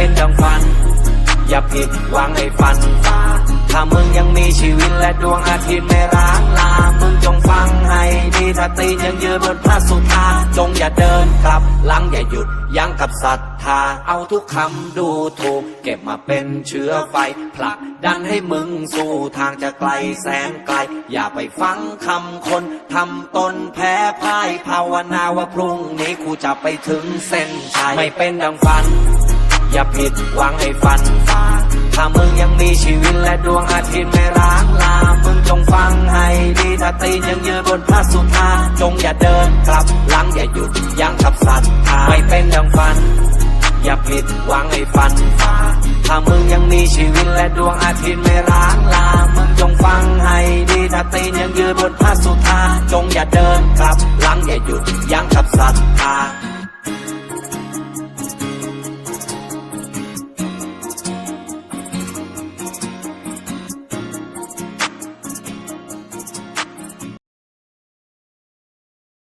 เป็นดังฝัน อย่าผิดหวังให้ฝันฟ้าถ้ามึงยังมีชีวิตและดวงอาทิตย์ไม่ร้างลา มึงจงฟังให้ดีถ้าตีนยังยืนบนพระสุธาจงอย่าเดินกลับหลังอย่าหยุดยั้งกับศรัทธา เอาทุกคำดูถูก เก็บมาเป็นเชื้อไฟผลักดันให้มึงสู่ทางจะไกลแสนไกล อย่าไปฟังคำคนทำตนแพ้พ่ายภาวนาว่าพรุ่งนี้กูจะไปถึงเส้นชัยไม่เป็นดังฝัน อย่าผิดหวังให้ฝันฟ้าถ้ามึงยังมีชีวิตและดวงอาทิตย์ไม่ร้างลา มึงจงฟังให้ดีถ้าตีนยังยืนบนพระสุธาจงอย่าเดินกลับหลังอย่าหยุดยั้งกับศรัทธาไม่เป็นดังฝัน อย่าผิดหวังให้ฝันฟ้าถ้ามึงยังมีชีวิตและดวงอาทิตย์ไม่ร้างลา มึงจงฟังให้ดีถ้าตีนยังยืนบนพระสุธาจงอย่าเดินกลับหลังอย่าหยุดยั้งกับศรัทธา